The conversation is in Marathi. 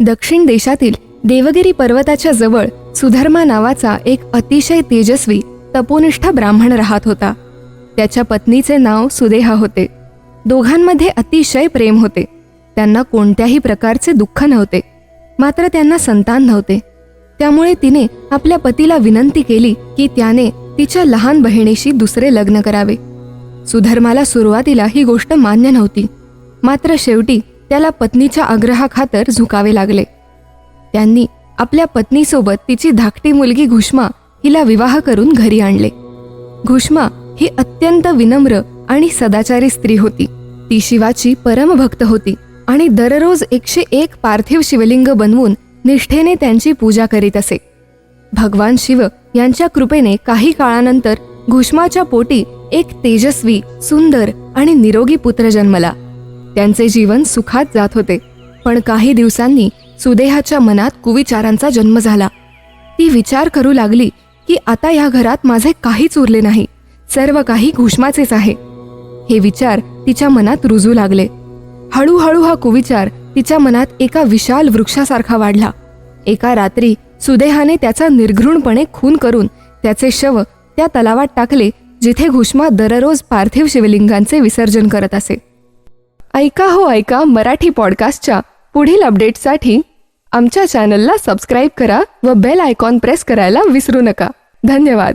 दक्षिण देशातील देवगिरी पर्वताच्या जवळ सुधर्मा नावाचा एक अतिशय तेजस्वी तपोनिष्ठा ब्राह्मण राहत होता. त्याच्या पत्नीचे नाव सुदेहा होते. दोघांमध्ये अतिशय प्रेम होते. त्यांना कोणत्याही प्रकारचे दुःख नव्हते. मात्र त्यांना संतान नव्हते. त्यामुळे तिने आपल्या पतीला विनंती केली की त्याने तिच्या लहान बहिणीशी दुसरे लग्न करावे. सुधर्माला सुरुवातीला ही गोष्ट मान्य नव्हती. मात्र शेवटी त्याला पत्नीच्या आग्रहाखातर झुकावे लागले. त्यांनी आपल्या पत्नीसोबत तिची धाकटी मुलगी घुष्मा हिला विवाह करून घरी आणले. घुष्मा ही अत्यंत विनम्र आणि सदाचारी स्त्री होती. ती शिवाची परमभक्त होती आणि दररोज एकशे एक पार्थिव शिवलिंग बनवून निष्ठेने त्यांची पूजा करीत असे. भगवान शिव यांच्या कृपेने काही काळानंतर घुष्माच्या पोटी एक तेजस्वी सुंदर आणि निरोगी पुत्र जन्मला. त्यांचे जीवन सुखात जात होते. पण काही दिवसांनी सुदेहाच्या मनात कुविचारांचा जन्म झाला. ती विचार करू लागली की आता या घरात माझे काहीच उरले नाही. सर्व काही घुष्माचेच आहे. हे विचार तिच्या मनात रुजू लागले. हळूहळू हा कुविचार तिच्या मनात एका विशाल वृक्षासारखा वाढला. एका रात्री सुदेहाने त्याचा निर्घृणपणे खून करून त्याचे शव त्या तलावात टाकले जिथे घुष्मा दररोज पार्थिव शिवलिंगांचे विसर्जन करत असे. ऐका हो ऐका मराठी पॉडकास्टच्या पुढील अपडेटसाठी आमच्या चॅनलला सबस्क्राईब करा व बेल आयकॉन प्रेस करायला विसरू नका. धन्यवाद.